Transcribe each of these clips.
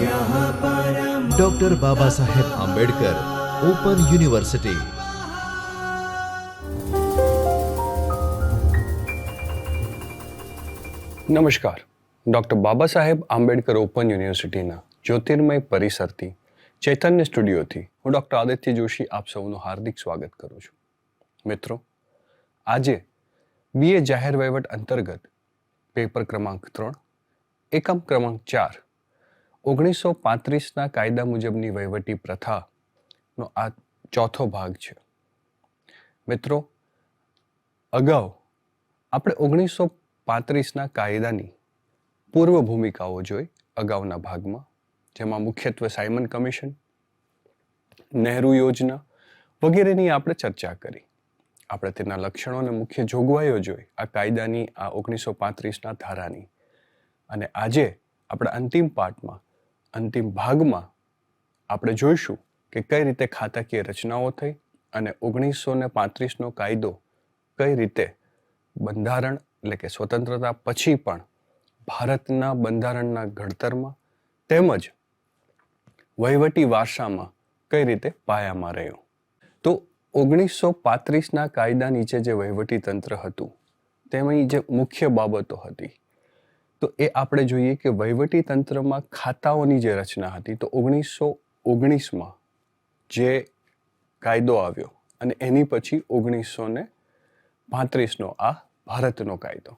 Doctor Baba Saheb Ambedkar open university નમસ્કાર. Doctor Baba Saheb Ambedkar open યુનિવર્સિટીના જ્યોતિર્મય પરિસરથી, ચૈતન્ય સ્ટુડિયોથી હું ડૉક્ટર આદિત્ય જોશી આપ સૌનું હાર્દિક સ્વાગત કરું છું. મિત્રો, આજે બીએ જાહેર વહીવટ અંતર્ગત પેપર ક્રમાંક ત્રણ, એકમ ક્રમાંક ચાર ઓગણીસો પાંત્રીસના કાયદા મુજબની વહીવટી પ્રથાનો આ ચોથો ભાગ છે. મિત્રો, અગાઉ આપણે ઓગણીસો પાંત્રીસના કાયદાની પૂર્વ ભૂમિકાઓ જોઈ અગાઉના ભાગમાં, જેમાં મુખ્યત્વે સાયમન કમિશન, નહેરુ યોજના વગેરેની આપણે ચર્ચા કરી. આપણે તેના લક્ષણો અને મુખ્ય જોગવાઈઓ જોઈ આ કાયદાની આ ઓગણીસો પાંત્રીસના ધારાની. અને આજે આપણા અંતિમ પાઠમાં અંતિમ ભાગમાં આપણે જોઈશું કે કઈ રીતે ખાતાકીય રચનાઓ થઈ અને ઓગણીસો ને પાંત્રીસનો કાયદો કઈ રીતે બંધારણ એટલે કે સ્વતંત્રતા પછી પણ ભારતના બંધારણના ઘડતરમાં તેમજ વહીવટી વારસામાં કઈ રીતે પાયામાં રહ્યો. તો ઓગણીસો પાંત્રીસના કાયદા નીચે જે વહીવટી તંત્ર હતું, તેમાં જે મુખ્ય બાબતો હતી તો એ આપણે જોઈએ કે વહીવટી તંત્રમાં ખાતાઓની જે રચના હતી, તો ઓગણીસો ઓગણીસમાં જે કાયદો આવ્યો અને એની પછી ઓગણીસો ને પાંત્રીસનો આ ભારતનો કાયદો.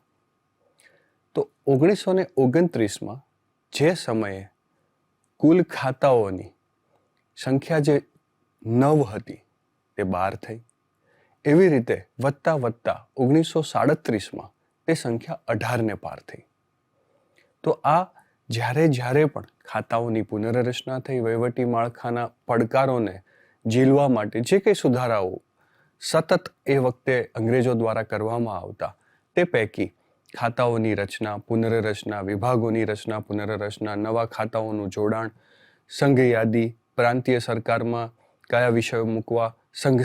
તો ઓગણીસો ને ઓગણત્રીસમાં જે સમયે કુલ ખાતાઓની સંખ્યા જે નવ હતી, તે બાર થઈ. એવી રીતે વધતા વધતા ઓગણીસો સાડત્રીસમાં તે સંખ્યા અઢારને પાર થઈ. તો આ જ્યારે જ્યારે પણ ખાતાઓની પુનર્રચના થઈ, વહીવટી માળખાના પડકારોને ઝીલવા માટે જે કંઈ સુધારાઓ સતત એ વખતે અંગ્રેજો દ્વારા કરવામાં આવતા, તે પૈકી ખાતાઓની રચના, પુનર્રચના, વિભાગોની રચના, પુનર્રચના, નવા ખાતાઓનું જોડાણ, સંઘ યાદી, પ્રાંતીય સરકારમાં કયા વિષયો મૂકવા, સંઘ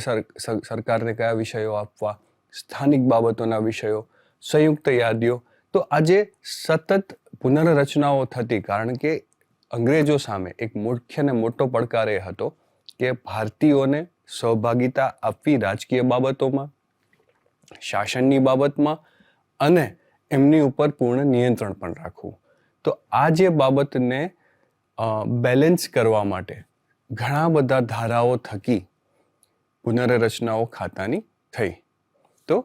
સરકારને કયા વિષયો આપવા, સ્થાનિક બાબતોના વિષયો, સંયુક્ત યાદીઓ, તો આજે સતત પુનર્રચનાઓ થતી કારણ કે અંગ્રેજો સામે એક મુખ્ય ને મોટો પડકાર એ હતો કે ભારતીયોને સહભાગિતા આપવી રાજકીય બાબતોમાં, શાસનની બાબતમાં અને એમની ઉપર પૂર્ણ નિયંત્રણ પણ રાખવું. તો આ જે બાબતને બેલેન્સ કરવા માટે ઘણા બધા ધારાઓ થકી પુનર્રચનાઓ ખાતાની થઈ. તો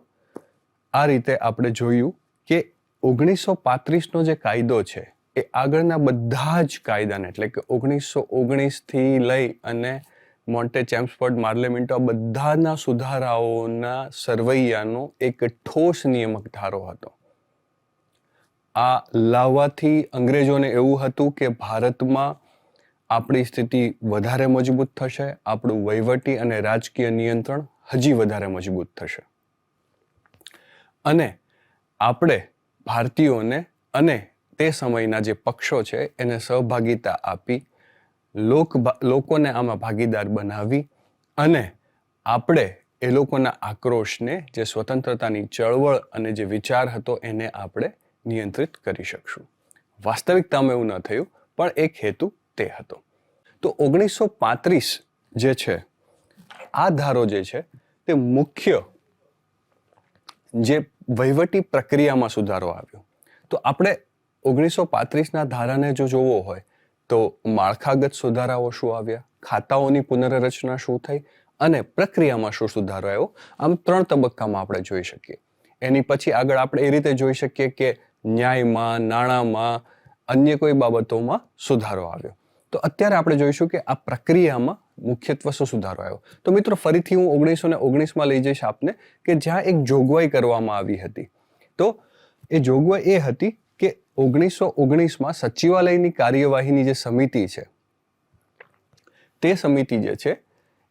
આ રીતે આપણે જોયું કે ઓગણીસો પાંત્રીસનો જે કાયદો છે, એ આગળના બધા જ કાયદાને, એટલે કે ઓગણીસો ઓગણીસથી લઈ અને મોન્ટે ચેમ્સફર્ડ, માર્લેમેન્ટો, આ બધાના સુધારાઓના સરવૈયાનો એક ઠોસ નિયમક ધારો હતો. આ લાવવાથી અંગ્રેજોને એવું હતું કે ભારતમાં આપણી સ્થિતિ વધારે મજબૂત થશે, આપણું વહીવટી અને રાજકીય નિયંત્રણ હજી વધારે મજબૂત થશે. અને આપણે ભારતીયોને અને તે સમયના જે પક્ષો છે, એને સહભાગિતા આપી, લોક લોકોને આમાં ભાગીદાર બનાવી અને આપણે એ લોકોના આક્રોશને, જે સ્વતંત્રતાની ચળવળ અને જે વિચાર હતો એને આપણે નિયંત્રિત કરી શકશું. વાસ્તવિકતામાં એવું ન થયું, પણ એક હેતુ તે હતો. તો ઓગણીસો પાંત્રીસ જે છે, આ ધારો જે છે, તે મુખ્ય જે વહીવટી પ્રક્રિયામાં સુધારો આવ્યો. તો આપણે ઓગણીસો પાંત્રીસના ધારાને જો જોવો હોય, તો માળખાગત સુધારાઓ શું આવ્યા? ખાતાઓની પુનર્રચના શું થઈ? અને પ્રક્રિયામાં શું સુધારો આવ્યો? આમ ત્રણ તબક્કામાં આપણે જોઈ શકીએ. એની પછી આગળ આપણે એ રીતે જોઈ શકીએ કે ન્યાયમાં, નાણાંમાં, અન્ય કોઈ બાબતોમાં સુધારો આવ્યો. તો અત્યારે આપણે જોઈશું કે આ પ્રક્રિયામાં મુખ્યત્વે સુધારો આવ્યો તો મિત્રો, ફરીથી હું ઓગણીસો ને ઓગણીસમાં લઈ જઈશ આપને કે જ્યાં એક જોગવાઈ કરવામાં આવી હતી. તો એ જોગવાઈ એ હતી કે ઓગણીસો ઓગણીસમાં સચિવાલયની કાર્યવાહીની જે સમિતિ છે, તે સમિતિ જે છે,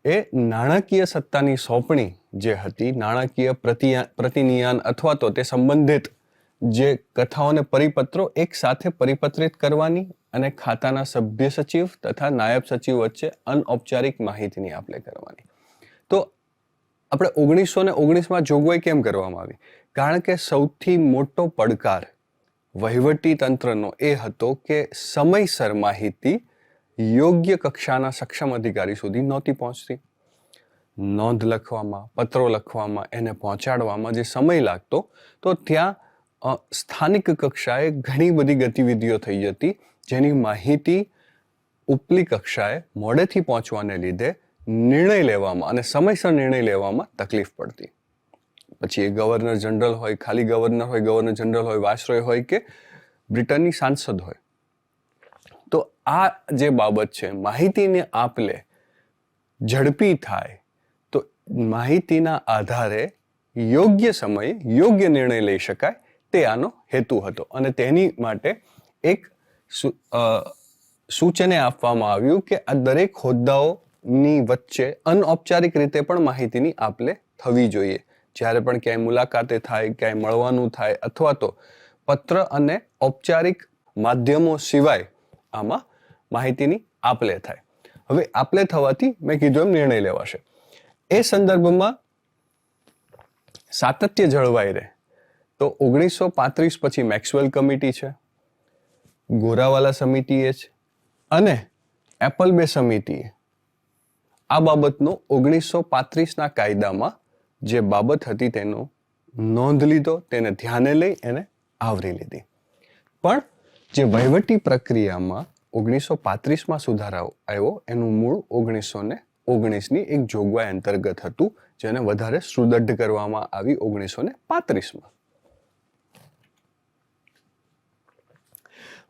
એ નાણાકીય સત્તાની સોંપણી જે હતી, નાણાકીય પ્રતિનિયાન અથવા તો તે સંબંધિત જે કથાઓને પરિપત્રો એક સાથે પરિપત્રિત કરવાની અને ખાતાના સભ્ય સચિવ તથા નાયબ સચિવ વચ્ચે અનૌપચારિક માહિતીની આપલે કરવાની. તો આપણે ઓગણીસો ને ઓગણીસમાં જોગવાઈ કેમ કરવામાં આવી? કારણ કે સૌથી મોટો પડકાર વહીવટી તંત્રનો એ હતો કે સમયસર માહિતી યોગ્ય કક્ષાના સક્ષમ અધિકારી સુધી નહોતી પહોંચતી. નોંધ લખવામાં, પત્રો લખવામાં, એને પહોંચાડવામાં જે સમય લાગતો, તો ત્યાં સ્થાનિક કક્ષાએ ઘણી બધી ગતિવિધિઓ થઈ જતી જેની માહિતી ઉપલી કક્ષાએ મોડેથી પહોંચવાને લીધે નિર્ણય લેવામાં અને સમયસર નિર્ણય લેવામાં તકલીફ પડતી. પછી એ ગવર્નર જનરલ હોય, ખાલી ગવર્નર હોય, ગવર્નર જનરલ હોય વાઇસરોય હોય કે બ્રિટનની સાંસદ હોય. તો આ જે બાબત છે, માહિતીને આપ લે ઝડપી થાય, તો માહિતીના આધારે યોગ્ય સમયે યોગ્ય નિર્ણય લઈ શકાય તે આનો હેતુ હતો. અને તેની માટે એક સૂચને આપવામાં આવ્યું કે આ દરેક હોદ્દાઓની વચ્ચે અનૌપચારિક રીતે પણ માહિતીની આપલે થવી જોઈએ. જ્યારે પણ ક્યાંય મુલાકાતે થાય, ક્યાંય મળવાનું થાય અથવા તો પત્ર અને ઔપચારિક માધ્યમો સિવાય આમાં માહિતીની આપલે થાય. હવે આપલે થવાથી મેં કીધું એમ નિર્ણય લેવાશે. એ સંદર્ભમાં સાતત્ય જળવાઈ રહે. તો ઓગણીસો પાંત્રીસ પછી મેક્સવેલ કમિટી છે. ગોરાવાલા સમિતિએ છે અને એપલ બે સમિતિએ. આ બાબતનો ઓગણીસો પાંત્રીસના કાયદામાં જે બાબત હતી તેનો નોંધ લીધો, તેને ધ્યાને લઈ એને આવરી લીધી. પણ જે વહીવટી પ્રક્રિયામાં ઓગણીસો પાંત્રીસમાં સુધારાઓ આવ્યો, એનું મૂળ ઓગણીસો ને ઓગણીસની એક જોગવાઈ અંતર્ગત હતું, જેને વધારે સુદૃઢ કરવામાં આવી ઓગણીસો ને પાંત્રીસમાં.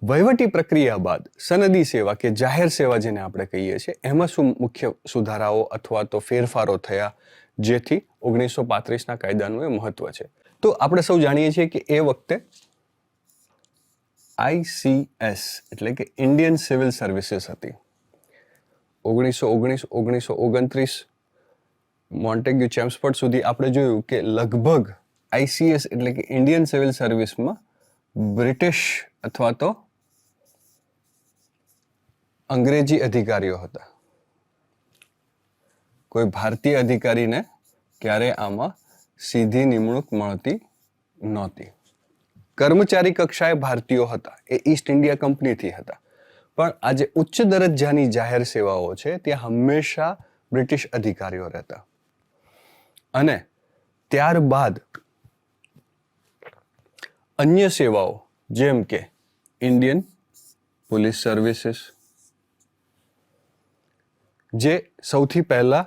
વહીવટી પ્રક્રિયા બાદ સનદી સેવા કે જાહેર સેવા જેને આપણે કહીએ છીએ, એમાં શું મુખ્ય સુધારાઓ અથવા તો ફેરફારો થયા જેથી ઓગણીસો પાંત્રીસના કાયદાનું એ મહત્વ છે? તો આપણે સૌ જાણીએ છીએ કે એ વખતે આઈસીએસ એટલે કે ઇન્ડિયન સિવિલ સર્વિસીસ હતી. ઓગણીસો ઓગણીસ, ઓગણીસો ઓગણત્રીસ મોન્ટેગ્યુ ચેમ્સફર્ડ સુધી આપણે જોયું કે લગભગ આઈસીએસ એટલે કે ઇન્ડિયન સિવિલ સર્વિસમાં બ્રિટિશ અથવા તો અંગ્રેજી અધિકારીઓ હતા. કોઈ ભારતીય અધિકારીને ક્યારે આમાં સીધી નિમણૂક મળતી નહોતી. કર્મચારી કક્ષાએ ભારતીયો હતા. એ ઈસ્ટ ઇન્ડિયા કંપનીથી હતા. પણ આજે ઉચ્ચ દરજ્જાની જાહેર સેવાઓ છે, ત્યાં હંમેશા બ્રિટિશ અધિકારીઓ રહેતા. અને ત્યારબાદ અન્ય સેવાઓ, જેમ કે ઇન્ડિયન પોલીસ સર્વિસીસ જે સૌથી પહેલા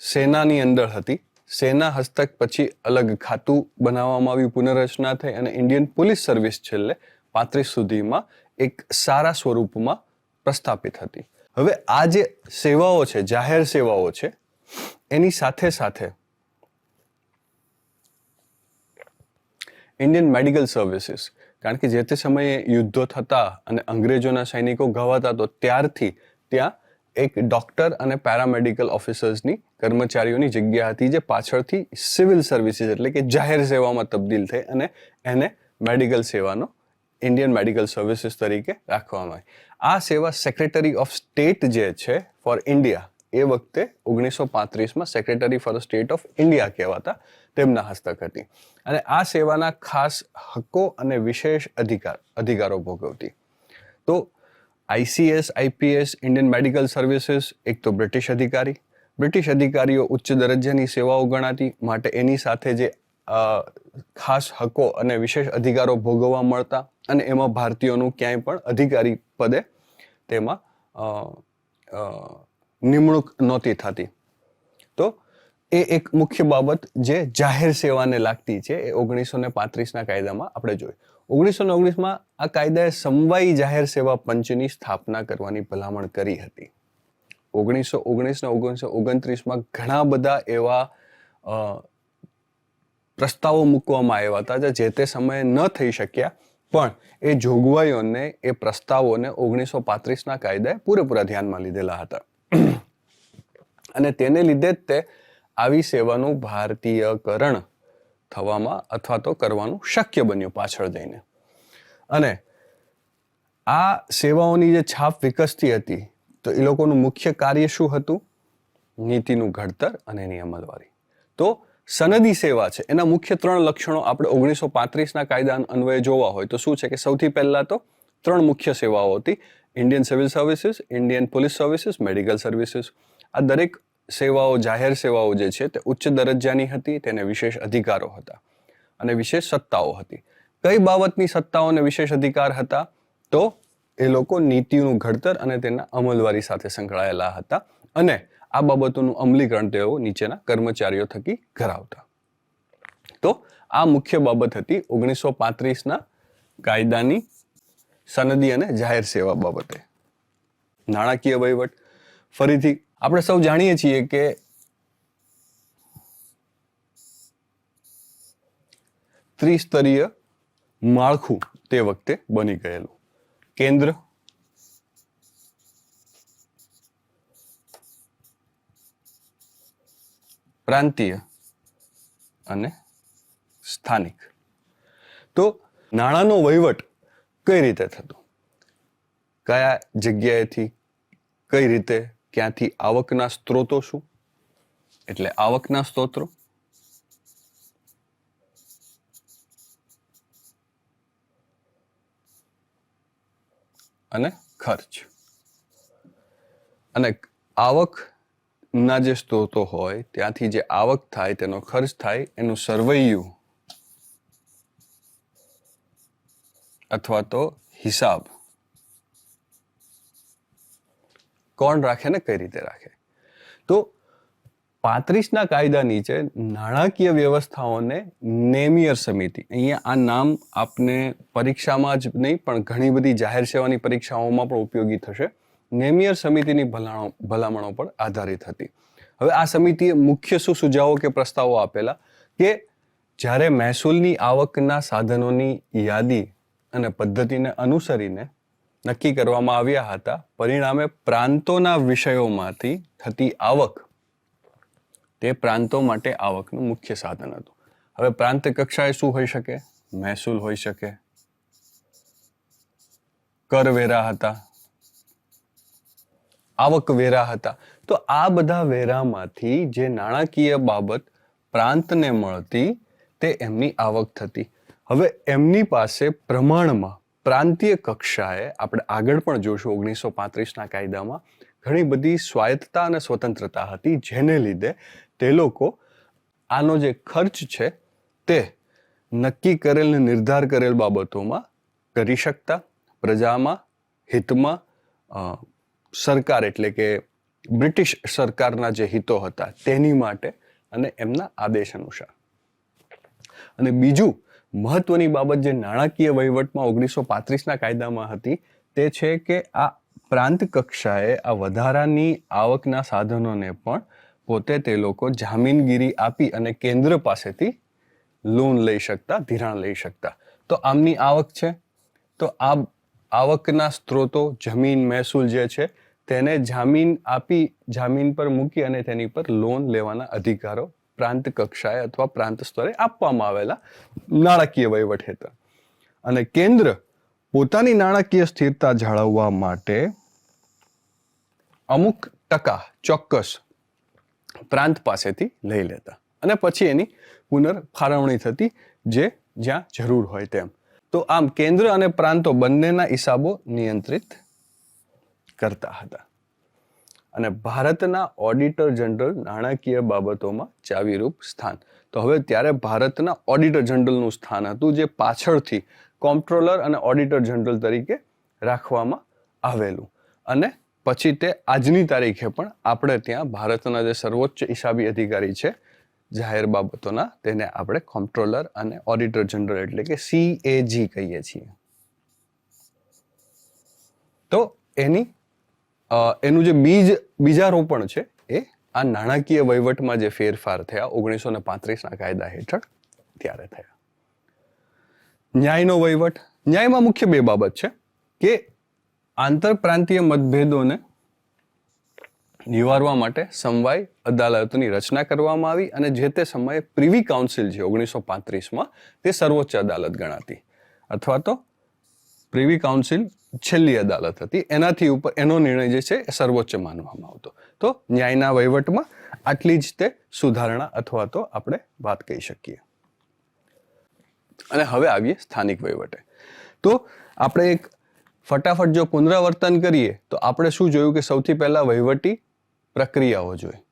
સેનાની અંદર હતી. સેના હસ્તક પછી અલગ ખાતું બનાવવામાં આવ્યું, પુનઃરચના થઈ અને ઇન્ડિયન પોલીસ સર્વિસ છેલ્લે પાંત્રીસ સુધીમાં એક સારા સ્વરૂપમાં પ્રસ્થાપિત હતી. હવે આ જે સેવાઓ છે, જાહેર સેવાઓ છે, એની સાથે સાથે ઇન્ડિયન મેડિકલ સર્વિસીસ કારણ કે જે તે સમયે યુદ્ધો થતા અને અંગ્રેજોના સૈનિકો ઘવાતા તો ત્યારથી ત્યાં એક ડોક્ટર અને પેરામેડિકલ ઓફિસર્સની કર્મચારીઓની જગ્યા હતી જે પાછળથી સિવિલ સર્વિસીસ એટલે કે જાહેર સેવામાં તબદીલ થઈ અને એને મેડિકલ સેવાનો ઇન્ડિયન મેડિકલ સર્વિસીસ તરીકે રાખવામાં આવી. આ સેવા સેક્રેટરી ઓફ સ્ટેટ જે છે ફોર ઇન્ડિયા એ વખતે ઓગણીસો પાંત્રીસમાં secretary for state of India કહેવાતા તેમના હસ્તક હતી. અને આ સેવાના ખાસ હક્કો અને વિશેષ અધિકાર, અધિકારો ભોગવતી. તો ICS IPS Indian medical services, એક તો બ્રિટિશ અધિકારી. બ્રિટિશ અધિકારીઓ ઉચ્ચ દરજ્જાની સેવાઓ ગણાતી, માટે એની સાથે જે ખાસ હકો અને વિશેષ અધિકારો ભોગવવા મળતા અને એમાં ભારતીયોનું ક્યાંય પણ અધિકારી પદે તેમાં નિમણૂક નહોતી થતી. તો એ એક મુખ્ય બાબત જે જાહેર સેવાને લાગતી છે એ ઓગણીસો ને પાંત્રીસના કાયદામાં આપણે જોઈ ઓગણીસો ને ઓગણીસમાં આ કાયદાએ સમવાયી જાહેર સેવા પંચની સ્થાપના કરવાની ભલામણ કરી હતી. ઓગણીસો ઓગણીસ ને ઓગણીસો ઓગણત્રીસમાં ઘણા બધા એવા પ્રસ્તાવો મૂકવામાં આવ્યા હતા જે જે તે સમયે ન થઈ શક્યા, પણ એ જોગવાઈઓને, એ પ્રસ્તાવોને ઓગણીસો પાંત્રીસના કાયદાએ પૂરેપૂરા ધ્યાનમાં લીધેલા હતા. અને તેને લીધે જ તે આવી સેવાનું ભારતીયકરણ થવામાં અથવા તો કરવાનું શક્ય બન્યું પાછળ જઈને. અને આ સેવાઓની જે છાપ વિકસતી હતી, તો એ લોકોનું મુખ્ય કાર્ય શું હતું? નીતિનું ઘડતર અને એની અમલવારી. તો સનદી સેવા છે. એના મુખ્ય ત્રણ લક્ષણો આપણે ઓગણીસો પાંત્રીસના કાયદા અન્વયે જોવા હોય તો શું છે કે સૌથી પહેલાં તો ત્રણ મુખ્ય સેવાઓ હતી. Indian civil services, Indian police services, medical services. આ દરેક સેવાઓ, જાહેર સેવાઓ જે છે તે ઉચ્ચ દરજ્જાની હતી, તેને વિશેષ અધિકારો હતા અને વિશેષ સત્તાઓ હતી. કઈ બાબતની સત્તાઓને વિશેષ અધિકાર હતા? તો એ લોકો નીતિનું ઘડતર અને તેના અમલવારી સાથે સંકળાયેલા હતા અને આ બાબતોનું અમલીકરણ તેઓ નીચેના કર્મચારીઓ થકી કરાવતા. તો આ મુખ્ય બાબત હતી ઓગણીસો પાંત્રીસના કાયદાની સનદી અને જાહેર સેવા બાબતે. નાણાકીય વહીવટ. ફરીથી આપણે સૌ જાણીએ છીએ કે ત્રિસ્તરીય માળખું તે વખતે બની ગયેલું. કેન્દ્ર. પ્રાંતીય. અને સ્થાનિક. તો નાણાંનો વહીવટ કઈ રીતે થતો? કયા જગ્યાએથી, કઈ રીતે ક્યાંથી આવકના સ્ત્રોતો શું? એટલે આવકના સ્ત્રોતો? અને ખર્ચ. અને આવકના જે સ્ત્રોતો હોય, ત્યાંથી જે આવક થાય, તેનો ખર્ચ થાય, એનું સરવૈયું અથવા તો હિસાબ. કોણ રાખે ને કઈ રીતે રાખે? તો પાંત્રીસના કાયદા નીચે નાણાકીય વ્યવસ્થાઓને નેમિયર સમિતિ, અહીંયા આ નામ આપને પરીક્ષામાં જ નહીં, પણ ઘણી બધી જાહેર સેવાની પરીક્ષાઓમાં પણ ઉપયોગી થશે. નેમિયર સમિતિની ભલાણો, ભલામણો પર આધારિત હતી. હવે આ સમિતિએ મુખ્ય શું સુઝાવો કે પ્રસ્તાવો આપેલા? કે જ્યારે મહેસૂલની આવકના સાધનોની યાદી અને પદ્ધતિને અનુસરીને નક્કી કરવામાં આવ્યા હતા. પરિણામે પ્રાંતોના વિષયોમાંથી થતી આવક, તે પ્રાંતો માટે આવકનું મુખ્ય સાધન હતું. હવે પ્રાંત કક્ષાએ શું હોઈ શકે? મહેસૂલ હોઈ શકે. કરવેરા હતા. આવક વેરા હતા. તો આ બધા વેરામાંથી જે નાણાકીય બાબત પ્રાંતને મળતી, તે એમની આવક થતી. હવે એમની પાસે પ્રમાણમાં પ્રાંતીય કક્ષાએ આપણે આગળ પણ જોશું ઓગણીસો પાંત્રીસના કાયદામાં ઘણી બધી સ્વાયત્તતા અને સ્વતંત્રતા હતી, જેને લીધે તે લોકો આનો જે ખર્ચ છે તે નક્કી કરેલ ને નિર્ધાર કરેલ બાબતોમાં કરી શકતા. પ્રજામાં, હિતમાં સરકાર એટલે કે બ્રિટિશ સરકારના જે હિતો હતા તેની માટે અને એમના આદેશ અનુસાર. અને બીજું મહત્વની બાબત જે નાણાકીય વહીવટમાં ઓગણીસો પાંત્રીસના કાયદામાં હતી તે છે કે આ પ્રાંત કક્ષાએ આ વધારાની આવકના સાધનોને પણ પોતે તે લોકો જામીનગીરી આપી અને કેન્દ્ર પાસેથી લોન લઈ શકતા, ધિરાણ લઈ શકતા. તો આમની આવક છે? તો આ આવકના સ્ત્રોતો જમીન, મહેસૂલ જે છે, તેને જામીન આપી, જામીન પર મૂકી અને તેની પર લોન લેવાના અધિકારો પ્રાંત કક્ષાએ અથવા પ્રાંત સ્તરે આપવામાં આવેલા નાણાકીય વહીવટ હેઠળ અને કેન્દ્ર પોતાની નાણાકીય સ્થિરતા જાળવવા માટે અમુક ટકા ચોક્કસ પ્રાંત પાસેથી લઈ લેતા. અને પછી એની પુનર્ફાળવણી થતી જે જ્યાં જરૂર હોય તેમ. તો આમ કેન્દ્ર અને પ્રાંતો બંનેના હિસાબો નિયંત્રિત કરતા હતા. અને ભારતના ઓડિટર જનરલ નાણાકીય બાબતોમાં ચાવીરૂપ સ્થાન. તો હવે ત્યારે ભારતના ઓડિટર જનરલનું સ્થાન હતું, જે પાછળથી કોમ્પ્ટ્રોલર અને ઓડિટર જનરલ તરીકે રાખવામાં આવેલું. અને પછી તે આજની તારીખે પણ આપણે ત્યાં ભારતના જે સર્વોચ્ચ હિસાબી અધિકારી છે, જાહેર બાબતોના, તેને આપણે કોમ્પ્ટ્રોલર અને ઓડિટર જનરલ એટલે કે સીએજી કહીએ છીએ. તો એની એનું જે બીજ, બીજારોપણ છે, એ આ નાણાકીય વહીવટમાં જે ફેરફાર થયા, ઓગણીસો ને પાંત્રીસના કાયદા હેઠળ ત્યારે થયા. ન્યાયનો વહીવટ. ન્યાયમાં મુખ્ય બે બાબત છે, કે આંતરપ્રાંતીય મતભેદોને નિવારવા માટે સમવાય અદાલતની રચના કરવામાં આવી અને જે તે સમયે પ્રિવી કાઉન્સિલ છે ઓગણીસો પાંત્રીસમાં તે સર્વોચ્ચ અદાલત ગણાતી. અથવા તો પ્રિવી કાઉન્સિલ છેલ્લી અદાલત હતી. એનાથી ઉપર એનો નિર્ણય જે છે એ સર્વોચ્ચ માનવામાં આવતો. તો ન્યાયના વહીવટમાં આટલી જ તે સુધારણા અથવા તો આપણે વાત કહી શકીએ. અને હવે આવીએ સ્થાનિક વહીવટે. તો આપણે એક ફટાફટ જો પુનરાવર્તન કરીએ, તો આપણે શું જોયું કે સૌથી પહેલા વહીવટી પ્રક્રિયાઓ જોઈ.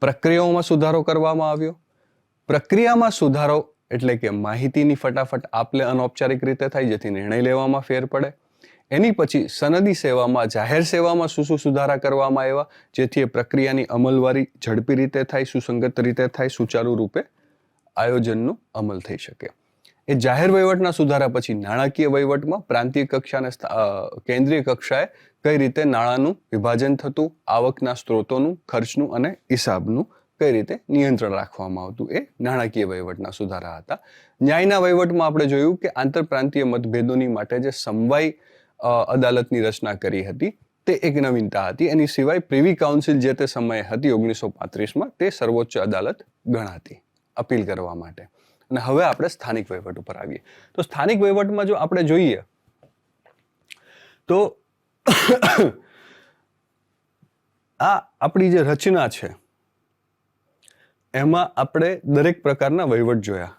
પ્રક્રિયાઓમાં સુધારો કરવામાં આવ્યો. પ્રક્રિયામાં સુધારો એટલે કે માહિતીની ફટાફટ આપલે અનૌપચારિક રીતે થાય, જેથી નિર્ણય લેવામાં ફેર પડે. એની પછી સનદી સેવામાં, જાહેર સેવામાં શું શું સુધારા કરવામાં આવ્યા, જેથી એ પ્રક્રિયાની અમલવારી ઝડપી રીતે થાય, સુસંગત રીતે થાય, સુચારુ રૂપે આયોજનનું અમલ થઈ શકે. એ જાહેર વહીવટના સુધારા પછી નાણાકીય વહીવટમાં પ્રાંતીય કક્ષાને કેન્દ્રીય કક્ષાએ કઈ રીતે નાણાંનું વિભાજન થતું, આવકના સ્ત્રોતોનું, ખર્ચનું અને હિસાબનું કઈ રીતે નિયંત્રણ રાખવામાં આવતું, એ નાણાકીય વહીવટના સુધારા હતા. ન્યાયના વહીવટમાં આપણે જોયું કે આંતરપ્રાંતીય મતભેદોની માટે જે સમવાય અદાલતની રચના કરી હતી. તે એક નવીનતા હતી. એની સિવાય પ્રિવી કાઉન્સિલ જે તે સમયે હતી, ઓગણીસો પાંત્રીસમાં, તે સર્વોચ્ચ અદાલત ગણાતી અપીલ કરવા માટે. અને હવે આપણે સ્થાનિક વહીવટ ઉપર આવીએ. તો સ્થાનિક વહીવટમાં જો આપણે જોઈએ, તો આ આપણી જે રચના છે, એમાં આપણે દરેક પ્રકારના વહીવટ જોયા.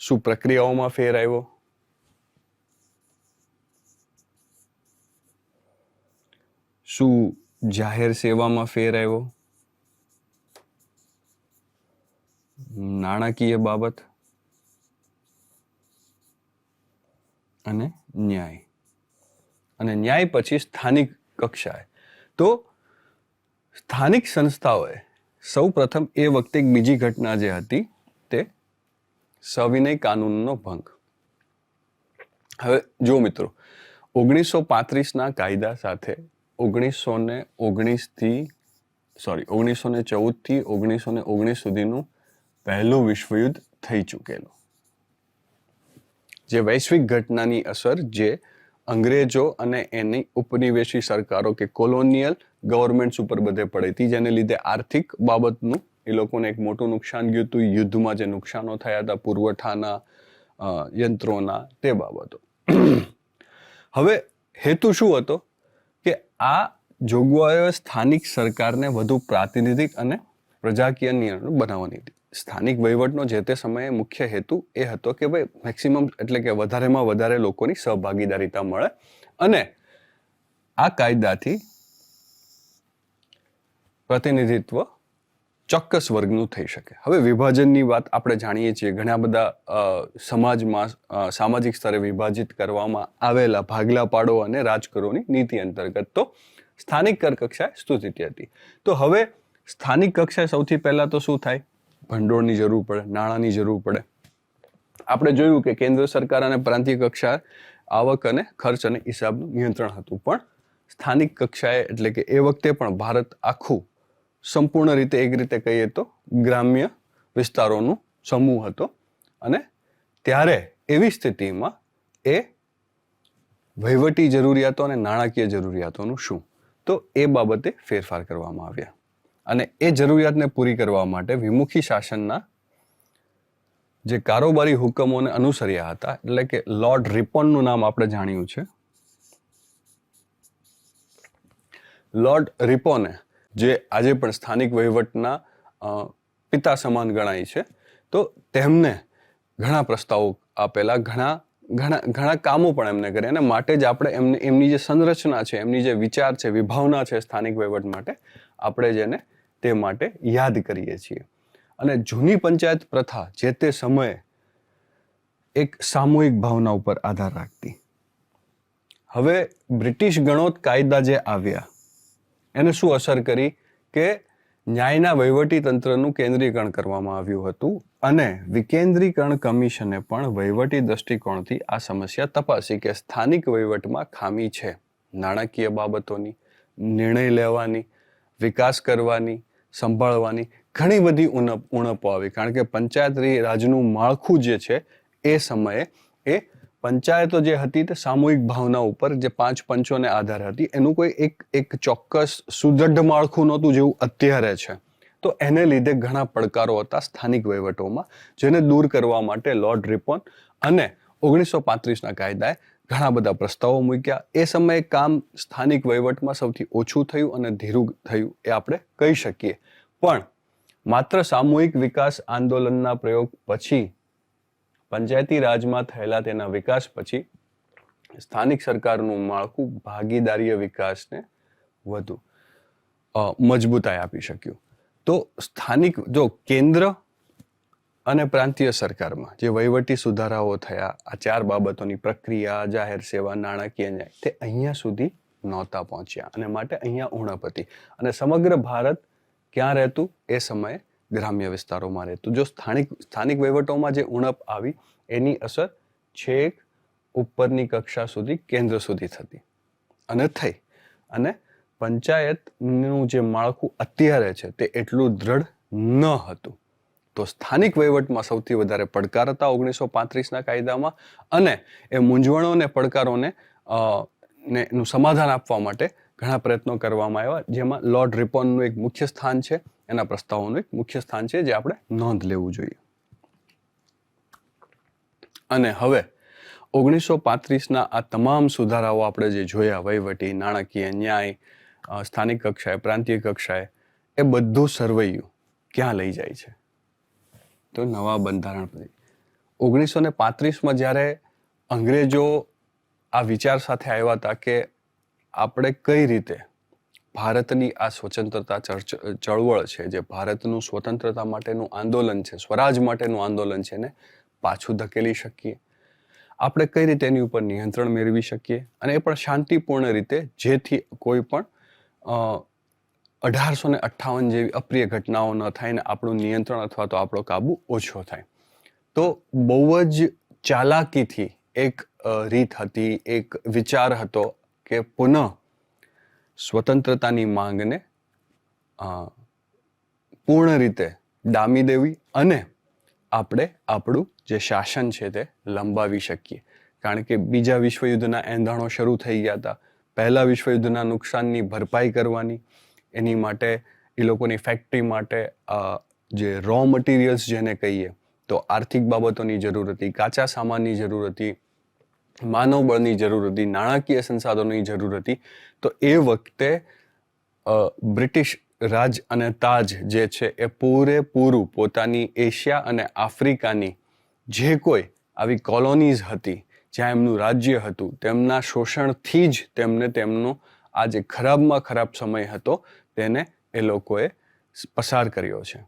શું પ્રક્રિયાઓમાં ફેર આવ્યો? શું જાહેર સેવામાં ફેર આવ્યો? નાણાકીય બાબત અને ન્યાય. અને ન્યાય પછી સ્થાનિક કક્ષાએ. તો સ્થાનિક સંસ્થાઓએ સૌ પ્રથમ એ વખતે એક બીજી ઘટના જે હતી તે સવિનય કાનૂનનો ભંગ. હવે જો મિત્રો, ઓગણીસો પાંત્રીસના કાયદા સાથે ઓગણીસો ને ઓગણીસથી સોરી ઓગણીસો ને ચૌદથી ઓગણીસો ને ઓગણીસ સુધીનું પહેલું વિશ્વયુદ્ધ થઈ ચૂકેલું. જે વૈશ્વિક ઘટનાની અસર જે અંગ્રેજો અને એની ઉપનિવેશી સરકારો કે કોલોનિયલ ગવર્મેન્ટ્સ ઉપર બધે પડી હતી, જેને લીધે આર્થિક બાબતનું એ લોકોને એક મોટું નુકસાન ગયું હતું. યુદ્ધમાં જે નુકસાનો થયા હતા, પુરવઠાના યંત્રોના તે બાબતો. હવે હેતુ શું હતો? આ જોગવાઈઓ સ્થાનિક સરકારને વધુ પ્રાતિનિધિક અને પ્રજાકીય નિયંત્રણ બનાવવાની હતી. સ્થાનિક વહીવટનો જે તે સમયે મુખ્ય હેતુ એ હતો કે ભાઈ મેક્સિમમ એટલે કે વધારેમાં વધારે લોકોની સહભાગીદારીતા મળે અને આ કાયદાથી પ્રતિનિધિત્વ ચોક્કસ વર્ગનું થઈ શકે. હવે વિભાજનની વાત આપણે જાણીએ છીએ. ઘણા બધા સમાજમાં સામાજિક સ્તરે વિભાજિત કરવામાં આવેલા ભાગલા પાડો અને રાજકરોની નીતિ અંતર્ગત તો સ્થાનિક કર કક્ષાએ સ્થિતિ હતી. તો હવે સ્થાનિક કક્ષાએ સૌથી પહેલાં તો શું થાય? ભંડોળની જરૂર પડે, નાણાંની જરૂર પડે. આપણે જોયું કે કેન્દ્ર સરકાર અને પ્રાંતિય કક્ષા આવક અને ખર્ચ અને હિસાબનું નિયંત્રણ હતું. પણ સ્થાનિક કક્ષાએ એટલે કે એ વખતે પણ ભારત આખું સંપૂર્ણ રીતે એક રીતે કહીએ તો ગ્રામ્ય વિસ્તારોનું સમૂહ હતો અને ત્યારે એવી સ્થિતિમાં એ વહીવટી જરૂરિયાતો અને નાણાકીય જરૂરિયાતોનું શું? તો એ બાબતે ફેરફાર કરવામાં આવ્યા. અને એ જરૂરિયાતને પૂરી કરવા માટે વિમુખી શાસનના જે કારોબારી હુકમોને અનુસર્યા હતા, એટલે કે લોર્ડ રિપોનનું નામ આપણે જાણ્યું છે. લોર્ડ રિપોને જે આજે પણ સ્થાનિક વહીવટના પિતા સમાન ગણાય છે. તો તેમને ઘણા પ્રસ્તાવો આપેલા, ઘણા ઘણા ઘણા કામો પણ એમને કર્યા અને માટે જ આપણે એમને, એમની જે સંરચના છે, એમની જે વિચાર છે, વિભાવના છે સ્થાનિક વહીવટ માટે, આપણે જેને તે માટે યાદ કરીએ છીએ. અને જૂની પંચાયત પ્રથા જે તે સમયે એક સામૂહિક ભાવના ઉપર આધાર રાખતી. હવે બ્રિટિશ ગણોત કાયદા જે આવ્યા એને શું અસર કરી કે ન્યાયના વહીવટી તંત્રનું કેન્દ્રીકરણ કરવામાં આવ્યું હતું અને વિકેન્દ્રીકરણ કમિશને પણ વહીવટી દ્રષ્ટિકોણથી આ સમસ્યા તપાસી કે સ્થાનિક વહીવટમાં ખામી છે. નાણાકીય બાબતોની, નિર્ણય લેવાની, વિકાસ કરવાની, સંભાળવાની ઘણી બધી ઉણપ ઉણપો આવી. કારણ કે પંચાયત રાજનું માળખું જે છે એ સમયે એ પંચાયતો જે હતી તે સામૂહિક ભાવના ઉપર જે પાંચ પંચોને આધાર હતી, એનું કોઈ એક એક ચોક્કસ સુદૃઢ માળખું નહોતું જેવું અત્યારે છે. તો એને લીધે ઘણા પડકારો હતા સ્થાનિક વહીવટોમાં, જેને દૂર કરવા માટે લોર્ડ રિપોન અને ઓગણીસો પાંત્રીસના કાયદાએ ઘણા બધા પ્રસ્તાવો મૂક્યા. એ સમયે કામ સ્થાનિક વહીવટમાં સૌથી ઓછું થયું અને ધીરું થયું એ આપણે કહી શકીએ. પણ માત્ર સામૂહિક વિકાસ આંદોલનના પ્રયોગ પછી પંચાયતી રાજમાં થયેલા તેના વિકાસ પછી સ્થાનિક સરકારનું માળખું ભાગીદારીય વિકાસને વધુ મજબૂતાઈ આપી શક્યું. તો સ્થાનિક, જો કેન્દ્ર અને પ્રાંતીય સરકારમાં જે વહીવટી સુધારાઓ થયા, આ ચાર બાબતોની પ્રક્રિયા, જાહેર સેવા, નાણાકીય ન્યાય, તે અહીંયા સુધી નહોતા પહોંચ્યા અને માટે અહીંયા ઉણપ હતી. અને સમગ્ર ભારત ક્યાં રહેતું એ સમયે ગ્રામ્ય વિસ્તારોમાં રહેતું જો સ્થાનિક સ્થાનિક વહીવટોમાં જે ઉણપ આવી, એની અસર છેક ઉપરની કક્ષા સુધી, કેન્દ્ર સુધી થતી. અને થઈ. અને પંચાયતનું જે માળખું અત્યારે છે, તે એટલું દ્રઢ ન હતું. તો સ્થાનિક વહીવટમાં સૌથી વધારે પડકાર હતા ઓગણીસો પાંત્રીસના કાયદામાં અને એ મૂંઝવણો અને પડકારોને ને એનું સમાધાન આપવા માટે ઘણા પ્રયત્નો કરવામાં આવ્યા, જેમાં લોર્ડ રિપોનનું એક મુખ્ય સ્થાન છે, એના પ્રસ્તાવોનું એક મુખ્ય સ્થાન છે, જે આપણે નોંધ લેવું જોઈએ. અને હવે, ઓગણીસો પાંત્રીસના આ તમામ સુધારાઓ આપણે જે જોયા, વહીવટી, નાણાકીય ન્યાય સ્થાનિક કક્ષાએ, પ્રાંતીય કક્ષાએ, એ બધું સરવૈયું ક્યાં લઈ જાય છે? તો નવા બંધારણ પછી ઓગણીસો ને પાંત્રીસમાં જ્યારે અંગ્રેજો આ વિચાર સાથે આવ્યા હતા કે આપણે કઈ રીતે ભારતની આ સ્વતંત્રતા ચળવળ છે, જે ભારતનું સ્વતંત્રતા માટેનું આંદોલન છે, સ્વરાજ માટેનું આંદોલન છે ને, પાછું ધકેલી શકીએ? આપણે કઈ રીતે એની ઉપર નિયંત્રણ મેળવી શકીએ? અને એ પણ શાંતિપૂર્ણ રીતે, જેથી કોઈ પણ અઢારસો ને અઠ્ઠાવન જેવી અપ્રિય ઘટનાઓ ન થાય ને આપણું નિયંત્રણ અથવા તો આપણો કાબુ ઓછો થાય. તો બહુ જ ચાલાકીથી એક રીત હતી, એક વિચાર હતો કે પુનઃ સ્વતંત્રતાની માંગને પૂર્ણ રીતે ડામી દેવી અને આપણે આપણું જે શાસન છે તે લંબાવી શકીએ. કારણ કે બીજા વિશ્વયુદ્ધના એંધાણો શરૂ થઈ ગયા હતા. પહેલા વિશ્વયુદ્ધના નુકસાનની ભરપાઈ કરવાની, એની માટે, એ લોકોની ફેક્ટરી માટે જે રો મટીરિયલ્સ જેને કહીએ, તો આર્થિક બાબતોની જરૂર હતી, કાચા સામાનની જરૂર હતી માનવ બળની જરૂર હતી, નાણાકીય સંસાધનોની જરૂર હતી. તો એ વખતે બ્રિટિશ રાજ અને તાજ જે છે એ પૂરેપૂરું પોતાની એશિયા અને આફ્રિકાની જે કોઈ આવી કોલોનીઝ હતી, જ્યાં એમનું રાજ્ય હતું, તેમના શોષણથી જ તેમને તેમનો આ જે ખરાબમાં ખરાબ સમય હતો, તેને એ લોકોએ પસાર કર્યો છે.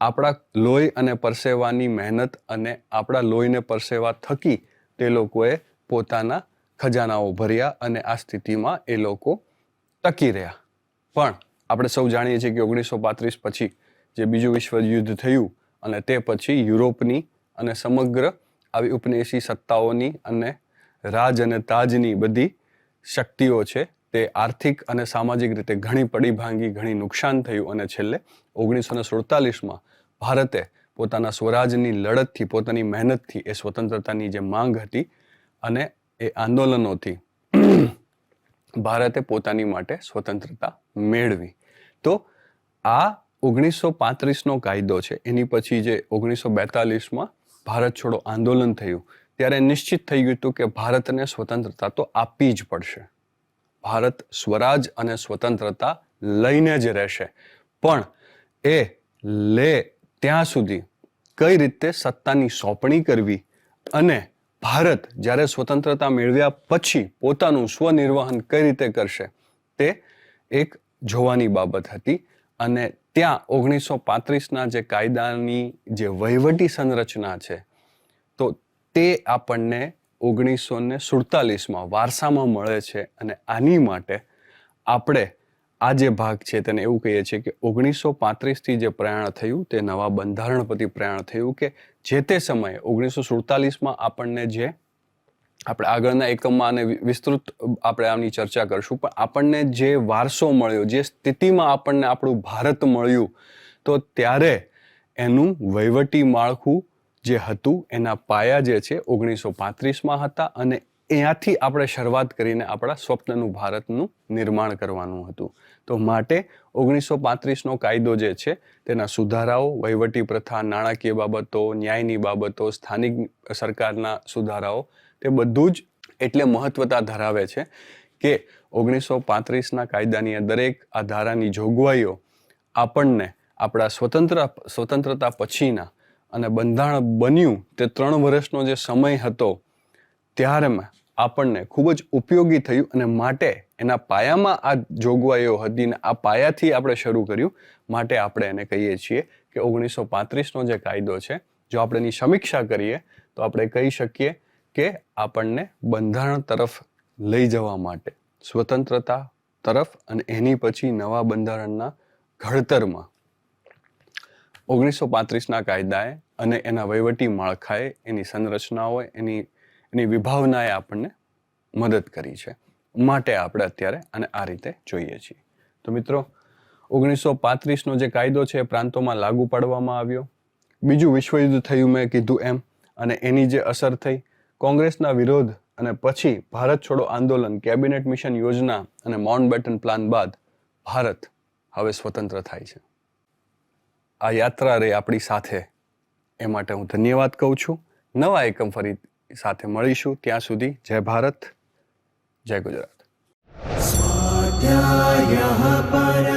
આપણા લોહી અને પરસેવાની મહેનત અને આપણા લોહીને પરસેવા થકી તે લોકોએ પોતાના ખજાનાઓ ભર્યા અને આ સ્થિતિમાં એ લોકો ટકી રહ્યા. પણ આપણે સૌ જાણીએ છીએ કે ઓગણીસો પાંત્રીસ પછી જે બીજું વિશ્વયુદ્ધ થયું અને તે પછી યુરોપની અને સમગ્ર આવી ઉપનિવેશી સત્તાઓની અને રાજ અને તાજની બધી શક્તિઓ છે તે આર્થિક અને સામાજિક રીતે ઘણી પડી ભાંગી, ઘણી નુકસાન થયું અને છેલ્લે ઓગણીસો ને સુડતાલીસમાં ભારતે પોતાના સ્વરાજની લડતથી, પોતાની મહેનતથી એ સ્વતંત્રતાની જે માંગ હતી અને એ આંદોલનોથી ભારતે પોતાની માટે સ્વતંત્રતા મેળવી. તો આ ઓગણીસો પાંત્રીસનો કાયદો છે, એની પછી જે ઓગણીસો બેતાલીસમાં ભારત છોડો આંદોલન થયું, ત્યારે નિશ્ચિત થઈ ગયું હતું કે ભારતને સ્વતંત્રતા તો આપવી જ પડશે. ભારત સ્વરાજ અને સ્વતંત્રતા લઈને જ રહેશે. પણ એ લે ત્યાં સુધી કઈ રીતે સત્તાની સોંપણી કરવી અને ભારત જ્યારે સ્વતંત્રતા મેળવ્યા પછી પોતાનું સ્વનિર્વહન કઈ રીતે કરશે તે એક જોવાની બાબત હતી. અને ત્યાં ઓગણીસો પાંત્રીસના જે કાયદાની જે વહીવટી સંરચના છે, તો તે આપણને ઓગણીસો ને સુડતાલીસમાં વારસામાં મળે છે અને આની માટે આપણે આ જે ભાગ છે તેને એવું કહીએ છીએ કે ઓગણીસો પાંત્રીસથી જે પ્રયાણ થયું તે નવા બંધારણ પરથી પ્રયાણ થયું કે જે તે સમયે ઓગણીસો સુડતાલીસમાં આપણને જે આપણે આગળના એકમમાં આને વિસ્તૃત આપણે આની ચર્ચા કરશું, પણ આપણને જે વારસો મળ્યો, જે સ્થિતિમાં આપણને આપણું ભારત મળ્યું, તો ત્યારે એનું વહીવટી માળખું જે હતું એના પાયા જે છે ઓગણીસો પાંત્રીસમાં હતા અને ત્યાંથી આપણે શરૂઆત કરીને આપણા સ્વપ્નનું, ભારતનું નિર્માણ કરવાનું હતું. તો માટે ઓગણીસો પાંત્રીસનો કાયદો જે છે, તેના સુધારાઓ, વહીવટી પ્રથા, નાણાકીય બાબતો, ન્યાયની બાબતો, સ્થાનિક સરકારના સુધારાઓ, તે બધું જ એટલે મહત્વતા ધરાવે છે કે ઓગણીસો પાંત્રીસના કાયદાની દરેક આ ધારાની જોગવાઈઓ આપણને આપણા સ્વતંત્ર, સ્વતંત્રતા પછીના અને બંધારણ બન્યું તે ત્રણ વર્ષનો જે સમય હતો ત્યારમાં આપણને ખૂબ જ ઉપયોગી થયું અને માટે એના પાયામાં આ જોગવાઈઓ હતી ને આ પાયાથી આપણે શરૂ કર્યું. માટે આપણે એને કહીએ છીએ કે ઓગણીસો પાંત્રીસનો જે કાયદો છે, જો આપણે એની સમીક્ષા કરીએ, તો આપણે કહી શકીએ કે આપણને બંધારણ તરફ લઈ જવા માટે, સ્વતંત્રતા તરફ અને એની પછી નવા બંધારણના ઘડતરમાં. ઓગણીસો પાંત્રીસના કાયદાએ અને એના વહીવટી માળખાએ એની સંરચનાઓએ એની એની વિભાવનાએ આપણને મદદ કરી છે માટે આપણે અત્યારે આને આ રીતે જોઈએ છીએ. તો મિત્રો, ઓગણીસો પાંત્રીસનો જે કાયદો છે એ પ્રાંતોમાં લાગુ પાડવામાં આવ્યો. બીજું વિશ્વયુદ્ધ થયું, મેં કીધું એમ. અને એની જે અસર થઈ, કોંગ્રેસના વિરોધ અને પછી ભારત છોડો આંદોલન, કેબિનેટ મિશન યોજના અને માઉન્ટ બેટન પ્લાન બાદ ભારત હવે સ્વતંત્ર થાય છે. આ યાત્રા રે આપણી સાથે. એ માટે હું ધન્યવાદ કહું છું. નવા એકમ ફરી સાથે મળીશું. ત્યાં સુધી જય ભારત જય ગુજરાત. પર